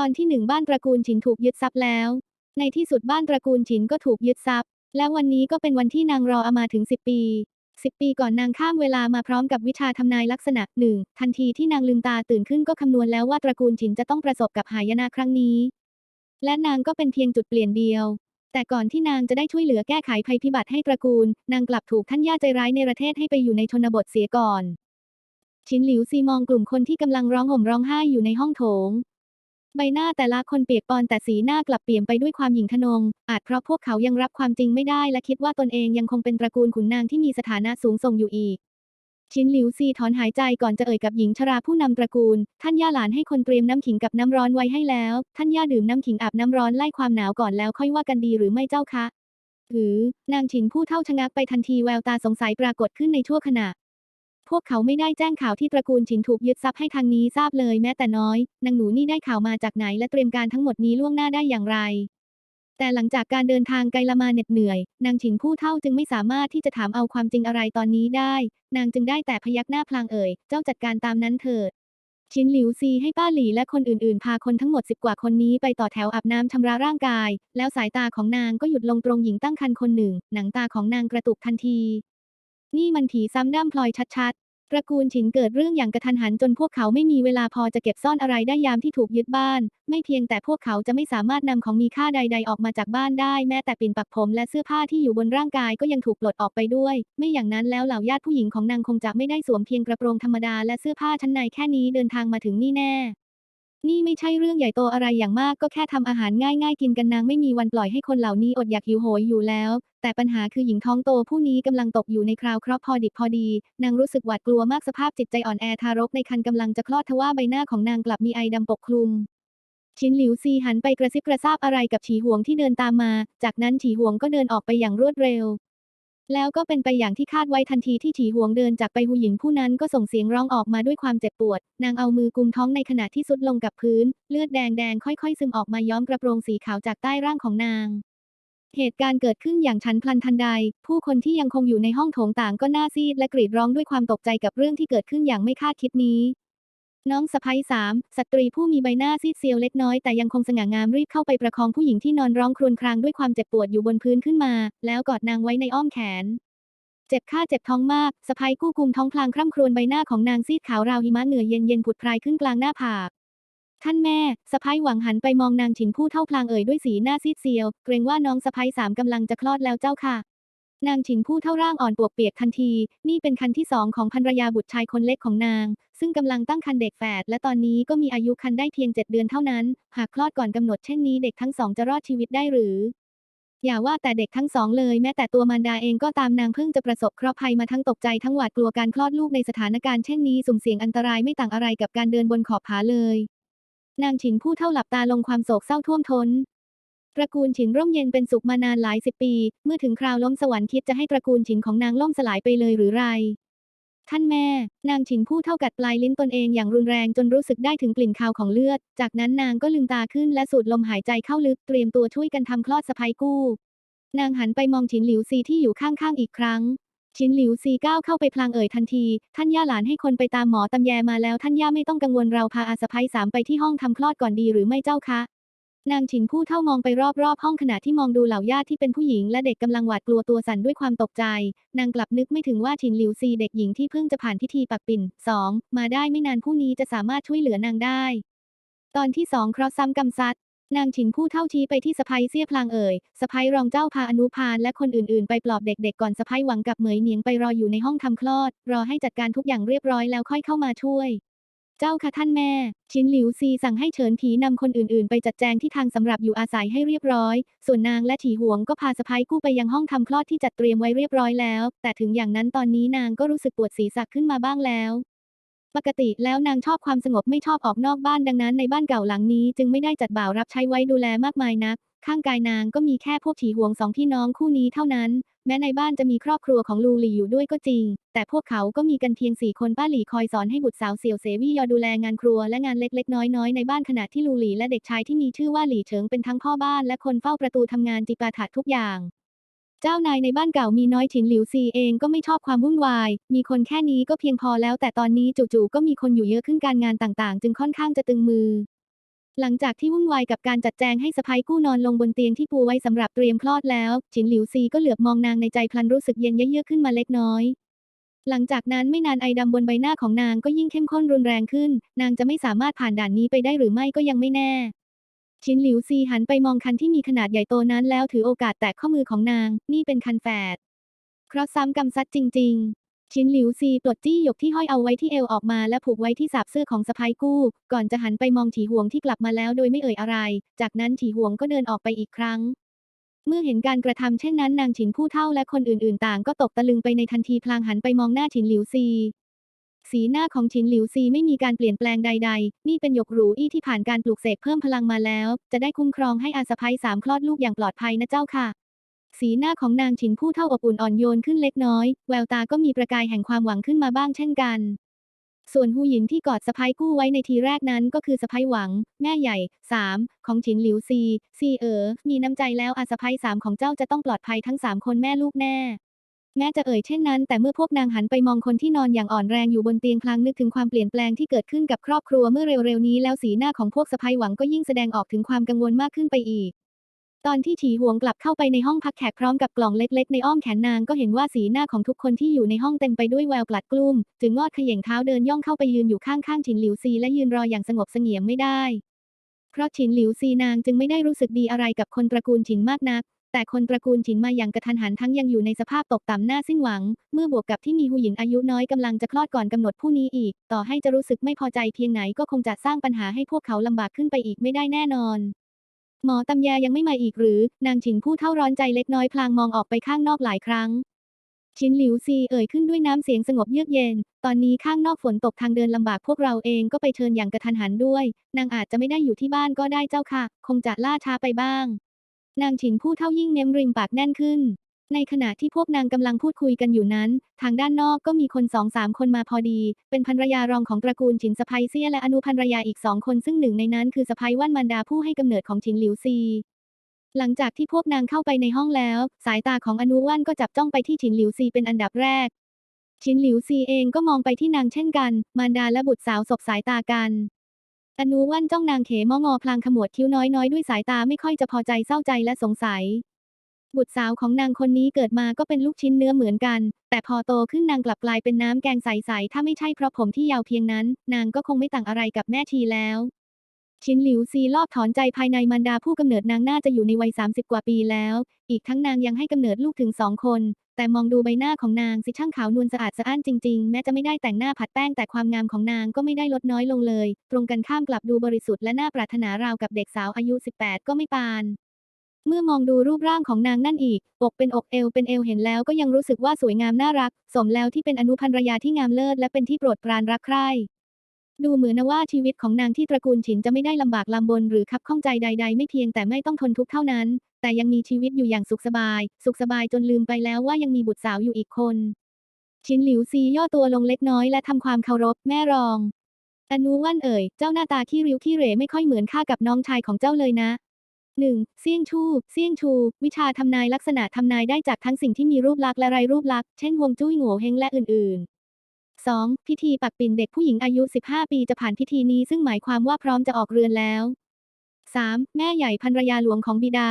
ตอนที่หนึ่งบ้านตระกูลฉินถูกยึดทรัพย์แล้ว ในที่สุดบ้านตระกูลฉินก็ถูกยึดทรัพย์ และวันนี้ก็เป็นวันที่นางรอเอามาถึง10ปี10ปีก่อนนางข้ามเวลามาพร้อมกับวิชาทำนายลักษณะหนึ่งทันทีที่นางลืมตาตื่นขึ้นก็คำนวณแล้วว่าตระกูลฉินจะต้องประสบกับหายนะครั้งนี้ และนางก็เป็นเพียงจุดเปลี่ยนเดียว แต่ก่อนที่นางจะได้ช่วยเหลือแก้ไขภัยพิบัติให้ตระกูล นางกลับถูกท่านย่าใจร้ายในประเทศให้ไปอยู่ในชนบทเสียก่อน ชินหลิวซีมองกลุ่มคนที่กำลังร้องห่มร้องไห้อยู่ในห้องโถง ใบหน้าแต่ละคนเปียกปอนแต่สีหน้ากลับเปลี่ยนไปด้วยความหยิ่งทะนง อาจเพราะพวกเขายังรับความจริงไม่ได้และคิดว่าตนเองยังคงเป็นตระกูลขุนนางที่มีสถานะสูงส่งอยู่อีก ชินหลิวซีถอนหายใจก่อนจะเอ่ยกับหญิงชราผู้นำตระกูล ท่านย่าหลานให้คนเตรียมน้ำขิงกับน้ำร้อนไว้ให้แล้ว ท่านย่าดื่มน้ำขิงอาบน้ำร้อนไล่ความหนาวก่อนแล้วค่อยว่ากันดีหรือไม่เจ้าคะหรือนางฉินผู้เท่าชะงักไปทันทีแววตาสงสัยปรากฏขึ้นในชั่วขณะ พวกเขาไม่ได้แจ้งข่าวที่ตระกูลฉินถูกยึดทรัพย์ให้ทางนี้ทราบเลยแม้แต่น้อย นางหนูนี่ได้ข่าวมาจากไหนและเตรียมการทั้งหมดนี้ล่วงหน้าได้อย่างไร แต่หลังจากการเดินทางไกลละมาเหน็ดเหนื่อย นางฉินผู้เท่าจึงไม่สามารถที่จะถามเอาความจริงอะไรตอนนี้ได้ นางจึงได้แต่พยักหน้าพลางเอ่ย เจ้าจัดการตามนั้นเถิดชินหลิวซีให้ป้าหลีและคนอื่นๆ พาคนทั้งหมดสิบกว่าคนนี้ไปต่อแถวอาบน้ำชำระร่างกาย แล้วสายตาของนางก็หยุดลงตรงหญิงตั้งครรภ์คนหนึ่ง หนังตาของนางกระตุกทันที นี่มันผีซ้ำด้ามพลอยชัด ระกูลฉินเกิดเรื่องอย่างกระทันหันจนพวกเขาไม่มีเวลาพอจะเก็บซ่อนอะไรได้ยามที่ถูกยึดบ้าน ไม่เพียงแต่พวกเขาจะไม่สามารถนำของมีค่าใด ๆ ออกมาจากบ้านได้ แม้แต่ปิ่นปักผมและเสื้อผ้าที่อยู่บนร่างกายก็ยังถูกปลดออกไปด้วย ไม่อย่างนั้นแล้วเหล่าญาติผู้หญิงของนางคงจะไม่ได้สวมเพียงกระโปรงธรรมดาและเสื้อผ้าชั้นในแค่นี้เดินทางมาถึงนี่แน่ นี่ไม่ใช่เรื่องใหญ่โตอะไรอย่างมากก็แค่ทำอาหารง่ายๆ กินกันนางไม่มีวันปล่อยให้คนเหล่านี้อดอยากหิวโหยอยู่แล้ว แต่ปัญหาคือหญิงท้องโตผู้นี้กำลังตกอยู่ในคราวเคราะห์พอดิบพอดี นางรู้สึกหวาดกลัวมากสภาพจิตใจอ่อนแอทารกในครรภ์กำลังจะคลอดทว่าใบหน้าของนางกลับมีไอดำปกคลุมชินหลิวซีหันไปกระซิบกระซาบอะไรกับฉีหวงที่เดินตามมา จากนั้นฉีหวงก็เดินออกไปอย่างรวดเร็ว แล้วก็เป็นไปอย่างที่คาดไว้ทันทีที่ฉีหวงเดินจากไปหูหญิงผู้นั้นก็ส่งเสียงร้องออกมาด้วยความเจ็บปวด นางเอามือกุมท้องในขณะที่สุดลงกับพื้น เลือดแดงๆค่อยๆ ซึมออกมาย้อมกระโปรงสีขาวจากใต้ร่างของนาง เหตุการณ์เกิดขึ้นอย่างฉันพลันทันใด ผู้คนที่ยังคงอยู่ในห้องโถงต่างก็หน้าซีดและกรีดร้องด้วยความตกใจกับเรื่องที่เกิดขึ้นอย่างไม่คาดคิดนี้ น้องสะพ้ยสามสตรีผู้มีใบหน้าซีดเซียวเล็กน้อยแต่ยังคงสง่างามรีบเข้าไปประคองผู้หญิงที่นอนร้องครวญครางด้วยความเจ็บปวดอยู่บนพื้นขึ้นมา แล้วกอดนางไว้ในอ้อมแขน เจ็บข้าเจ็บท้องมากสะพ้ยกู้กุมท้องพลางคร่ำครวญใบหน้าของนางซีดขาวราวหิมะเหงื่อยเย็นเย็นผุดพรายขึ้นกลางหน้าผากท่านแม่สะพ้ยหวังหันไปมองนางฉินผู้เท่าพลางเอ่ยด้วยสีหน้าซีดเซียว เกรงว่าน้องสะพ้ยสามกำลังจะคลอดแล้วเจ้าค่ะ นางฉินผู้เท่าร่างอ่อนปวกเปียกทันที นี่เป็นคันที่สองของภรรยาบุตรชายคนเล็กของนาง ซึ่งกำลังตั้งครรภ์เด็กแฝดและตอนนี้ก็มีอายุครรภ์ได้เพียงเจ็ดเดือนเท่านั้น หากคลอดก่อนกำหนดเช่นนี้เด็กทั้งสองจะรอดชีวิตได้หรือ อย่าว่าแต่เด็กทั้งสองเลยแม้แต่ตัวมารดาเองก็ตามนางเพิ่งจะประสบเคราะห์ภัยมาทั้งตกใจทั้งหวาดกลัวการคลอดลูกในสถานการณ์เช่นนี้สุ่มเสี่ยงอันตรายไม่ต่างอะไรกับการเดินบนขอบผาเลย นางฉินผู้เท่าหลับตาลงความโศกเศร้าท่วมท้น ตระกูลฉินร่มเย็นเป็นสุขมานานหลายสิบปี เมื่อถึงคราวล้มสวรรค์คิดจะให้ตระกูลฉินของนางล่มสลายไปเลยหรือไร ท่านแม่ นางฉินผู้เท่ากัดปลายลิ้นตนเองอย่างรุนแรงจนรู้สึกได้ถึงกลิ่นคาวของเลือด จากนั้นนางก็ลืมตาขึ้นและสูดลมหายใจเข้าลึกเตรียมตัวช่วยกันทำคลอดสะพ้ยกู้ นางหันไปมองฉินหลิวซีที่อยู่ข้างๆอีกครั้งชินหลิวซีก้าวเข้าไปพลางเอ่ยทันที ท่านย่าหลานให้คนไปตามหมอตำแยมาแล้วท่านย่าไม่ต้องกังวลเราพาอาสะพ้ยสามไปที่ห้องทำคลอดก่อนดีหรือไม่เจ้าคะ นางฉินผู้เท่ามองไปรอบๆ ห้องขณะที่มองดูเหล่าญาติที่เป็นผู้หญิงและเด็กกำลังหวาดกลัวตัวสั่นด้วยความตกใจ นางกลับนึกไม่ถึงว่าฉินหลิวซีเด็กหญิงที่เพิ่งจะผ่านพิธีปักปิ่นสองมาได้ไม่นานผู้นี้จะสามารถช่วยเหลือนางได้ ตอนที่สองเคราะห์ซ้ำกำซัดนางฉินผู้เท่าชี้ไปที่สะพ้ยเสี้ยพลางเอ่ยสะพ้ยรองเจ้าพาอนุพานและคนอื่นๆ ไปปลอบเด็กๆก่อนสะพ้ยหวังกับเหมยเหนียงไปรออยู่ในห้องทำคลอด รอให้จัดการทุกอย่างเรียบร้อยแล้วค่อยเข้ามาช่วย เจ้าค่ะท่านแม่ ชินหลิวซีสั่งให้เฉินผีนำคนอื่นๆ ไปจัดแจงที่ทางสำหรับอยู่อาศัยให้เรียบร้อย ส่วนนางและฉีหวงก็พาสะพ้ยกู้ไปยังห้องทำคลอดที่จัดเตรียมไว้เรียบร้อยแล้ว แต่ถึงอย่างนั้นตอนนี้นางก็รู้สึกปวดศีรษะขึ้นมาบ้างแล้ว ปกติแล้วนางชอบความสงบไม่ชอบออกนอกบ้านดังนั้นในบ้านเก่าหลังนี้ จึงไม่ได้จัดบ่าวรับใช้ไว้ดูแลมากมายนัก ข้างกายนางก็มีแค่พวกฉีหวงสองพี่น้องคู่นี้เท่านั้น แม้ในบ้านจะมีครอบครัวของลูหลี่อยู่ด้วยก็จริง แต่พวกเขาก็มีกันเพียงสี่คนป้าหลี่คอยสอนให้บุตรสาวเสี่ยวเสวี่ยอดูแลงานครัวและงานเล็กๆ น้อยๆ ในบ้านขณะที่ลูหลี่และเด็กชายที่มีชื่อว่าหลี่เฉิงเป็นทั้งพ่อบ้านและคนเฝ้าประตูทำงานจิปาถะทุกอย่างเจ้านายในบ้านเก่ามีน้อยฉินหลิวซีเองก็ไม่ชอบความวุ่นวาย มีคนแค่นี้ก็เพียงพอแล้วแต่ตอนนี้จู่ๆก็มีคนอยู่เยอะขึ้นการงานต่างๆ จึงค่อนข้างจะตึงมือ หลังจากที่วุ่นวายกับการจัดแจงให้สะพ้ายกู้นอนลงบนเตียงที่ปูไว้สำหรับเตรียมคลอดแล้ว ฉินหลิวซีก็เหลือบมองนางในใจพลันรู้สึกเย็นเยือกขึ้นมาเล็กน้อย หลังจากนั้นไม่นานไอดำบนใบหน้าของนางก็ยิ่งเข้มข้นรุนแรงขึ้น นางจะไม่สามารถผ่านด่านนี้ไปได้หรือไม่ก็ยังไม่แน่ ชินหลิวซีหันไปมองคันที่มีขนาดใหญ่โตนั้นแล้วถือโอกาสแตะข้อมือของนาง นี่เป็นคันแฝดเคราะซ้ำกรรมซัดจริง ชินหลิวซีปลดจี้หยกที่ห้อยเอาไว้ที่เอวออกมาและผูกไว้ที่สาบเสื้อของสะพายกู้ ก่อนจะหันไปมองฉีห่วงที่กลับมาแล้วโดยไม่เอ่ยอะไร จากนั้นฉีห่วงก็เดินออกไปอีกครั้ง เมื่อเห็นการกระทำเช่นนั้นนางฉินผู้เท่าและคนอื่นๆ ต่างก็ตกตะลึงไปในทันทีพลางหันไปมองหน้าฉินหลิวซีสีหน้าของฉินหลิวซีไม่มีการเปลี่ยนแปลงใด ๆ นี่เป็นหยกหรูอี้ที่ผ่านการปลูกเสกเพิ่มพลังมาแล้ว จะได้คุ้มครองให้อาสะพ้ยสามคลอดลูกอย่างปลอดภัยนะเจ้าค่ะ สีหน้าของนางฉินผู้เท่าอบอุ่นอ่อนโยนขึ้นเล็กน้อย แววตาก็มีประกายแห่งความหวังขึ้นมาบ้างเช่นกัน ส่วนฮูหยินที่กอดสะพ้ายกู้ไว้ในทีแรกนั้นก็คือสะพ้ายหวัง แม่ใหญ่ 3 ของฉินหลิวซี ซีเอ๋อมีน้ำใจแล้วอาสะพ้ายสามของเจ้าจะต้องปลอดภัยทั้งสามคนแม่ลูกแน่แม้จะเอ่ยเช่นนั้นแต่เมื่อพวกนางหันไปมองคนที่นอนอย่างอ่อนแรงอยู่บนเตียงพลางนึกถึงความเปลี่ยนแปลงที่เกิดขึ้นกับครอบครัวเมื่อเร็วๆนี้แล้วสีหน้าของพวกสะพ้ายหวังก็ยิ่งแสดงออกถึงความกังวลมากขึ้นไปอีก ตอนที่ฉีหวงกลับเข้าไปในห้องพักแขกพร้อมกับกล่องเล็กๆ ในอ้อมแขนนางก็เห็นว่าสีหน้าของทุกคนที่อยู่ในห้องเต็มไปด้วยแววกลัดกลุ้มจึงงอดเขย่งเท้าเดินย่องเข้าไปยืนอยู่ข้างๆฉินหลิวซีและยืนรออย่างสงบเสงี่ยมไม่ได้ เพราะฉินหลิวซีนางจึงไม่ได้รู้สึกดีอะไรกับคนตระกูลฉินมากนัก แต่คนตระกูลฉินมาอย่างกระทันหันทั้งยังอยู่ในสภาพตกต่ำหน้าสิ้นหวัง เมื่อบวกกับที่มีหูหญิงอายุน้อยกำลังจะคลอดก่อนกำหนดผู้นี้อีก ต่อให้จะรู้สึกไม่พอใจเพียงไหนก็คงจะสร้างปัญหาให้พวกเขาลำบากขึ้นไปอีกไม่ได้แน่นอน หมอตำแยยังไม่มาอีกหรือ นางฉินผู้เท่าร้อนใจเล็กน้อยพลางมองออกไปข้างนอกหลายครั้ง ชินหลิวซีเอ่ยขึ้นด้วยน้ำเสียงสงบเยือกเย็น ตอนนี้ข้างนอกฝนตกทางเดินลำบากพวกเราเองก็ไปเชิญอย่างกระทันหันด้วย นางอาจจะไม่ได้อยู่ที่บ้านก็ได้เจ้าค่ะ คงจะล่าช้าไปบ้าง นางฉินผู้เท่ายิ่งเน้มริมปากแน่นขึ้น ในขณะที่พวกนางกำลังพูดคุยกันอยู่นั้น ทางด้านนอกก็มีคนสองสามคนมาพอดี เป็นภรรยารองของตระกูลฉินสะพ้ยเซียและอนุภรรยาอีกสองคนซึ่งหนึ่งในนั้นคือสะพ้ยว่านมันดาผู้ให้กำเนิดของฉินหลิวซี หลังจากที่พวกนางเข้าไปในห้องแล้ว สายตาของอนุว่านก็จับจ้องไปที่ฉินหลิวซีเป็นอันดับแรก ฉินหลิวซีเองก็มองไปที่นางเช่นกัน มารดาและบุตรสาวสบสายตากันอนุว่านจ้องนางเขมองอพลางขมวดคิ้วน้อยๆด้วยสายตาไม่ค่อยจะพอใจเศร้าใจและสงสัย บุตรสาวของนางคนนี้เกิดมาก็เป็นลูกชิ้นเนื้อเหมือนกัน แต่พอโตขึ้นนางกลับกลายเป็นน้ำแกงใสๆ ถ้าไม่ใช่เพราะผมที่ยาวเพียงนั้น นางก็คงไม่ต่างอะไรกับแม่ชีแล้วชินหลิวซีรอบถอนใจภายในมารดาผู้กำเนิดนางน่าจะอยู่ในวัย 30 กว่าปีแล้ว อีกทั้งนางยังให้กำเนิดลูกถึงสองคน แต่มองดูใบหน้าของนางสิช่างขาวนวลสะอาดสะอ้านจริงๆ แม้จะไม่ได้แต่งหน้าผัดแป้งแต่ความงามของนางก็ไม่ได้ลดน้อยลงเลย ตรงกันข้ามกลับดูบริสุทธิ์และน่าปรารถนาราวกับเด็กสาวอายุ 18 ก็ไม่ปาน เมื่อมองดูรูปร่างของนางนั่นอีก อกเป็นอกเอวเป็นเอวเห็นแล้วก็ยังรู้สึกว่าสวยงามน่ารัก สมแล้วที่เป็นอนุภรรยาที่งามเลิศและเป็นที่โปรดปรานรักใคร่ดูเหมือนนะว่าชีวิตของนางที่ตระกูลฉินจะไม่ได้ลำบากลำบนหรือคับข้องใจใด ๆ ไม่เพียงแต่ไม่ต้องทนทุกข์เท่านั้น แต่ยังมีชีวิตอยู่อย่างสุขสบาย สุขสบายจนลืมไปแล้วว่ายังมีบุตรสาวอยู่อีกคน ชินหลิวซีย่อตัวลงเล็กน้อยและทำความเคารพแม่รองอนุว่านเอ่ยเจ้าหน้าตาขี้ริ้วขี้เหร่ไม่ค่อยเหมือนข้ากับน้องชายของเจ้าเลยนะ 1. เซี่ยงชูเซี่ยงชู วิชาทำนายลักษณะทำนายได้จากทั้งสิ่งที่มีรูปลักษณ์และไร้รูปลักษณ์ เช่นฮวงจุ้ยโง่เฮงและอื่น ๆ 2. พิธีปักปิ่นเด็กผู้หญิงอายุ 15 ปีจะผ่านพิธีนี้ซึ่งหมายความว่าพร้อมจะออกเรือนแล้ว 3. แม่ใหญ่ภรรยาหลวงของบิดา